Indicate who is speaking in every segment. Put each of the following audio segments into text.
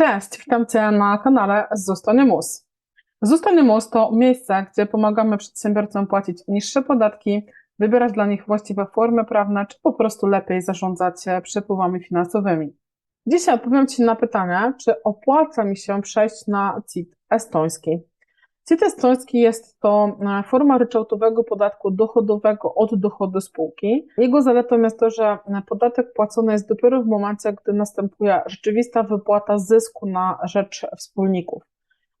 Speaker 1: Cześć, witam Cię na kanale Zostanie Mus. Zostanie Mus to miejsce, gdzie pomagamy przedsiębiorcom płacić niższe podatki, wybierać dla nich właściwe formy prawne, czy po prostu lepiej zarządzać przepływami finansowymi. Dzisiaj odpowiem Ci na pytanie, czy opłaca mi się przejść na CIT estoński. CIT estoński jest to e, forma ryczałtowego podatku dochodowego od dochodu spółki. Jego zaletą jest to, że e, podatek płacony jest dopiero w momencie, gdy następuje rzeczywista wypłata zysku na rzecz wspólników.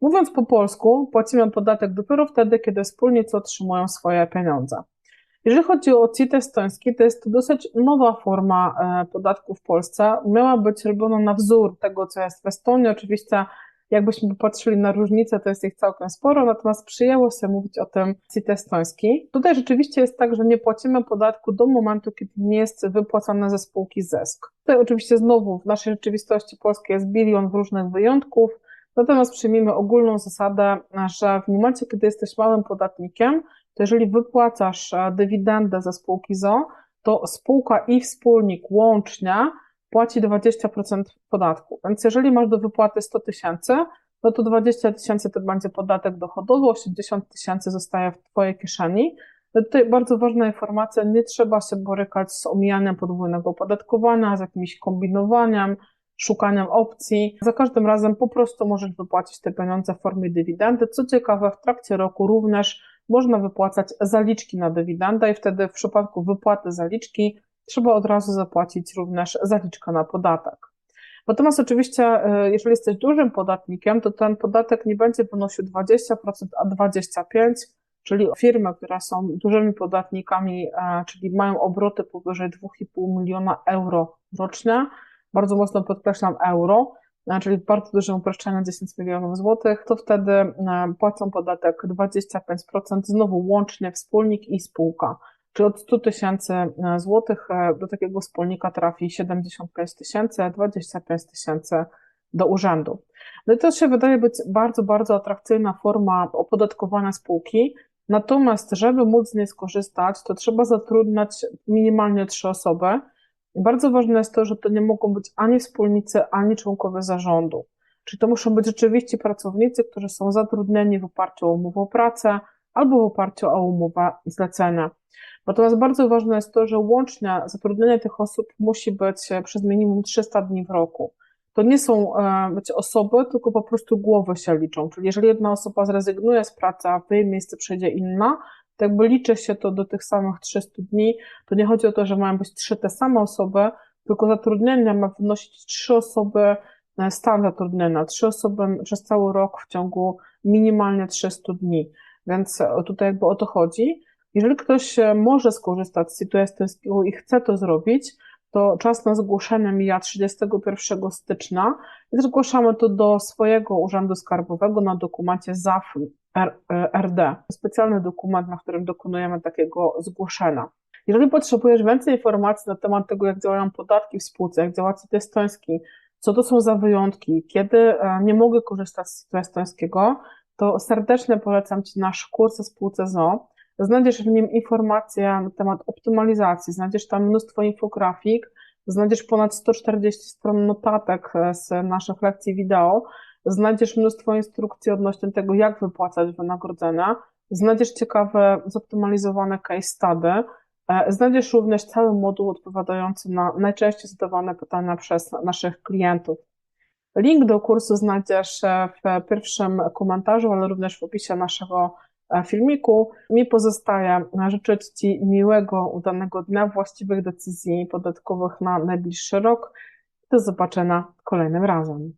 Speaker 1: Mówiąc po polsku, płacimy podatek dopiero wtedy, kiedy wspólnicy otrzymują swoje pieniądze. Jeżeli chodzi o CIT estoński, to jest to dosyć nowa forma e, podatku w Polsce. Miała być robiona na wzór tego, co jest w Estonii. Oczywiście jakbyśmy popatrzyli na różnice, to jest ich całkiem sporo, natomiast przyjęło się mówić o tym CIT estoński. Tutaj rzeczywiście jest tak, że nie płacimy podatku do momentu, kiedy nie jest wypłacany ze spółki zysk. Tutaj oczywiście znowu w naszej rzeczywistości polskiej jest bilion różnych wyjątków, natomiast przyjmijmy ogólną zasadę, że w momencie, kiedy jesteś małym podatnikiem, to jeżeli wypłacasz dywidendę ze spółki ZO, to spółka i wspólnik łącznie płaci 20% podatku. Więc jeżeli masz do wypłaty 100 tysięcy, no to 20 tysięcy to będzie podatek dochodowy, 80 tysięcy zostaje w Twojej kieszeni. No tutaj bardzo ważna informacja, nie trzeba się borykać z omijaniem podwójnego opodatkowania, z jakimś kombinowaniem, szukaniem opcji. Za każdym razem po prostu możesz wypłacić te pieniądze w formie dywidendy. Co ciekawe, w trakcie roku również można wypłacać zaliczki na dywidendę i wtedy w przypadku wypłaty zaliczki trzeba od razu zapłacić również zaliczkę na podatek. Natomiast oczywiście, e, jeżeli jesteś dużym podatnikiem, to ten podatek nie będzie wynosił 20%, a 25%, czyli firmy, które są dużymi podatnikami, e, czyli mają obroty powyżej 2,5 miliona euro rocznie, bardzo mocno podkreślam euro, e, czyli bardzo dużym uproszczeniu 10 milionów złotych, to wtedy płacą podatek 25%, znowu łącznie wspólnik i spółka. Czyli od 100 tysięcy e, złotych e, do takiego wspólnika trafi 75 tysięcy, 25 tysięcy do urzędu. No i to się wydaje być bardzo, bardzo atrakcyjna forma opodatkowania spółki. Natomiast, żeby móc z niej skorzystać, to trzeba zatrudniać minimalnie trzy osoby. Bardzo ważne jest to, że to nie mogą być ani wspólnicy, ani członkowie zarządu. Czyli to muszą być rzeczywiście pracownicy, którzy są zatrudnieni w oparciu o umowę o pracę albo w oparciu o umowę zlecenia. Natomiast bardzo ważne jest to, że łącznie zatrudnienie tych osób musi być e, przez minimum 300 dni w roku. To nie są e, być osoby, tylko po prostu głowy się liczą. Czyli jeżeli jedna osoba zrezygnuje z pracy, a w jej miejsce przejdzie inna, to jakby liczy się to do tych samych 300 dni. To nie chodzi o to, że mają być trzy te same osoby, tylko zatrudnienie ma wynosić trzy osoby, e, stan zatrudnienia, trzy osoby przez cały rok w ciągu minimalnie 300 dni. Więc tutaj jakby o to chodzi. Jeżeli ktoś e, może skorzystać z estońskiego i chce to zrobić, to czas na zgłoszenie mija 31 stycznia i zgłaszamy to do swojego urzędu skarbowego na dokumencie ZAF RD. E, specjalny dokument, na którym dokonujemy takiego zgłoszenia. Jeżeli potrzebujesz więcej informacji na temat tego, jak działają podatki w spółce, jak działa CIT estoński, co to są za wyjątki, kiedy e, nie mogę korzystać z CIT estońskiego, to serdecznie polecam Ci nasz kurs o spółce ZO. Znajdziesz w nim informacje na temat optymalizacji, znajdziesz tam mnóstwo infografik, znajdziesz ponad 140 stron notatek e, z naszych lekcji wideo, znajdziesz mnóstwo instrukcji odnośnie tego, jak wypłacać wynagrodzenia, znajdziesz ciekawe, zoptymalizowane case study, e, znajdziesz również cały moduł odpowiadający na najczęściej zadawane pytania przez naszych klientów. Link do kursu znajdziesz e, w pierwszym komentarzu, ale również w opisie naszego filmiku. Mi pozostaje życzyć Ci miłego, udanego dnia, właściwych decyzji podatkowych na najbliższy rok. Do zobaczenia kolejnym razem.